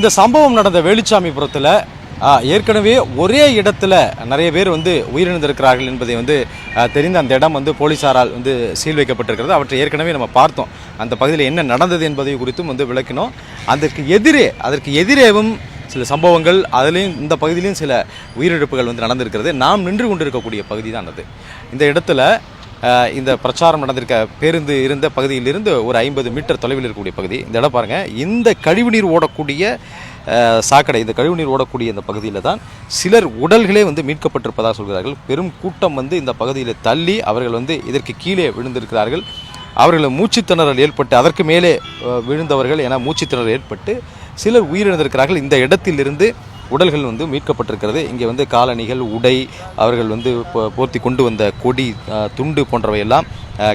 இந்த சம்பவம் நடந்த வேலுச்சாமிபுரத்தில் ஏற்கனவே ஒரே இடத்துல நிறைய பேர் வந்து உயிரிழந்திருக்கிறார்கள் என்பதை வந்து தெரிந்த அந்த இடம் வந்து போலீசாரால் வந்து சீல் வைக்கப்பட்டிருக்கிறது. அவற்றை ஏற்கனவே நம்ம பார்த்தோம். அந்த பகுதியில் என்ன நடந்தது என்பதை குறித்தும் வந்து விளக்கினோம். அதற்கு எதிரே அதற்கு எதிரேவும் சில சம்பவங்கள் அதுலேயும் இந்த பகுதியிலையும் சில உயிரிழப்புகள் வந்து நடந்திருக்கிறது. நாம் நின்று கொண்டிருக்கக்கூடிய பகுதி தான் அது. இந்த இடத்துல இந்த பிரச்சாரம் நடந்திருக்க பேருந்து இருந்த பகுதியிலிருந்து ஒரு ஐம்பது மீட்டர் தொலைவில் இருக்கக்கூடிய பகுதி. இந்த இடம் பாருங்கள் இந்த கழிவுநீர் ஓடக்கூடிய சாக்கடை இந்த கழிவுநீர் ஓடக்கூடிய இந்த பகுதியில் தான் சிலர் உடல்களே வந்து மீட்கப்பட்டிருப்பதாக சொல்கிறார்கள். பெரும் கூட்டம் வந்து இந்த பகுதியில் தள்ளி அவர்கள் வந்து இதற்கு கீழே விழுந்திருக்கிறார்கள். அவர்கள் மூச்சுத்திணறல் ஏற்பட்டு அதற்கு மேலே விழுந்தவர்கள் என மூச்சுத்திணறல் ஏற்பட்டு சிலர் உயிரிழந்திருக்கிறார்கள். இந்த இடத்திலிருந்து உடல்கள் வந்து மீட்கப்பட்டிருக்கிறது. இங்கே வந்து காலணிகள் உடை அவர்கள் வந்து போ- போர்த்தி கொண்டு வந்த கொடி துண்டு போன்றவையெல்லாம்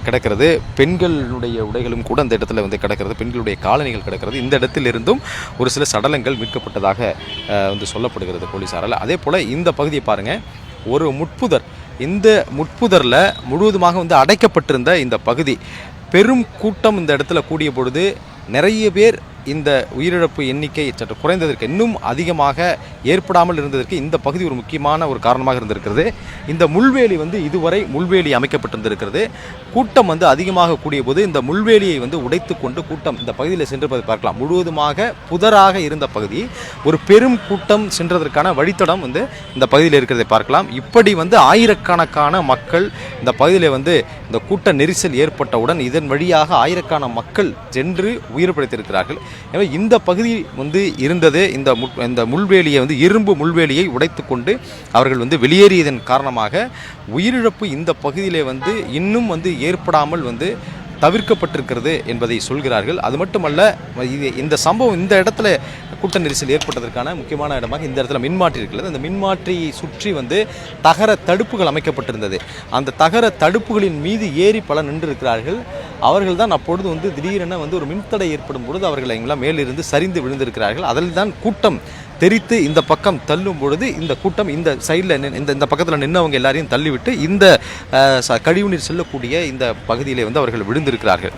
கிடக்கிறது. பெண்களுடைய உடைகளும் கூட அந்த இடத்துல வந்து கிடக்கிறது. பெண்களுடைய காலணிகள் கிடக்கிறது. இந்த இடத்திலிருந்தும் ஒரு சில சடலங்கள் மீட்கப்பட்டதாக வந்து சொல்லப்படுகிறது போலீஸாரால் அதே போல் இந்த பகுதியை பாருங்கள் ஒரு முட்புதர். இந்த முட்புதரில் முழுவதுமாக வந்து அடைக்கப்பட்டிருந்த இந்த பகுதி. பெரும் கூட்டம் இந்த இடத்துல கூடிய பொழுது நிறைய பேர் இந்த உயிரிழப்பு எண்ணிக்கை சற்று குறைந்ததற்கு இன்னும் அதிகமாக ஏற்படாமல் இருந்ததற்கு இந்த பகுதி ஒரு முக்கியமான ஒரு காரணமாக இருந்திருக்கிறது. இந்த முள்வேலி வந்து இதுவரை முள்வேலி அமைக்கப்பட்டிருந்திருக்கிறது. கூட்டம் வந்து அதிகமாக கூடிய போது இந்த முள்வேலியை வந்து உடைத்து கொண்டு கூட்டம் இந்த பகுதியில் சென்றிருப்பதை பார்க்கலாம். முழுவதுமாக புதராக இருந்த பகுதி ஒரு பெரும் கூட்டம் சென்றதற்கான வழித்தடம் வந்து இந்த பகுதியில் இருக்கிறதை பார்க்கலாம். இப்படி வந்து ஆயிரக்கணக்கான மக்கள் இந்த பகுதியில் வந்து இந்த கூட்ட நெரிசல் ஏற்பட்டவுடன் இதன் வழியாக ஆயிரக்கான மக்கள் சென்று உயிர் பிழைத்திருக்கிறார்கள். எனவே இந்த பகுதி வந்து இருந்தது. இந்த முட் இந்த முள்வேலியை வந்து இரும்பு முள்வேலியை உடைத்து கொண்டு அவர்கள் வந்து வெளியேறியதன் காரணமாக உயிரிழப்பு இந்த பகுதியிலே வந்து இன்னும் வந்து ஏற்படாமல் வந்து தவிர்க்கப்பட்டிருக்கிறது என்பதை சொல்கிறார்கள். அது மட்டுமல்ல இது இந்த சம்பவம் இந்த இடத்துல கூட்ட நெரிசல் ஏற்பட்டதற்கான முக்கியமான இடமாக இந்த இடத்துல மின்மாற்றி இருக்கிறது. அந்த மின்மாற்றியை சுற்றி வந்து தகர தடுப்புகள் அமைக்கப்பட்டிருந்தது. அந்த தகர தடுப்புகளின் மீது ஏறி பல நின்றிருக்கிறார்கள். அவர்கள் தான் அப்பொழுது வந்து திடீரென வந்து ஒரு மின்தடை ஏற்படும் பொழுது அவர்கள் எங்கெல்லாம் மேலிருந்து சரிந்து விழுந்திருக்கிறார்கள் அதில் தான் கூட்டம் தெரித்து இந்த பக்கம் தள்ளும் பொழுது இந்த கூட்டம் இந்த சைடில் இந்த இந்த பக்கத்தில் நின்றவங்க எல்லாரையும் தள்ளிவிட்டு இந்த ச- கழிவுநீர் செல்லக்கூடிய இந்த பகுதியிலே வந்து அவர்கள் விழுந்திருக்கிறார்கள்.